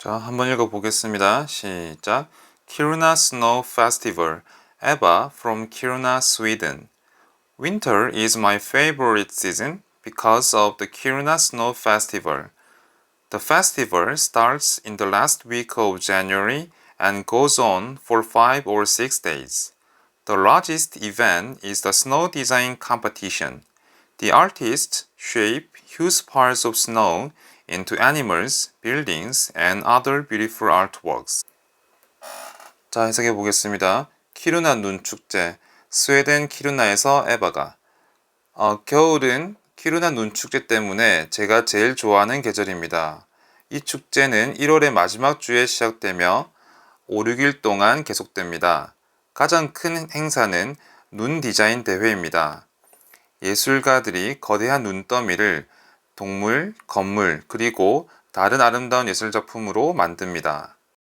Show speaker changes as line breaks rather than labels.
자, 한번 읽어보겠습니다. 시작. Kiruna Snow Festival, Eva from Kiruna, Sweden. Winter is my favorite season because of the Kiruna Snow Festival. The festival starts in the last week of January and goes on for five or six days. The largest event is the snow design competition. The artists shape huge piles of snow into animals, buildings, and other beautiful artworks. 자, 해석해 보겠습니다. 키루나 눈 축제. 스웨덴 키루나에서 에바가. 어, 겨울은 키루나 눈 축제 때문에 제가 제일 좋아하는 계절입니다. 이 축제는 1월의 마지막 주에 시작되며 5, 6일 동안 계속됩니다. 가장 큰 행사는 눈 디자인 대회입니다. 예술가들이 거대한 눈더미를 동물, 건물, 그리고 다른 아름다운 예술 작품으로 만듭니다.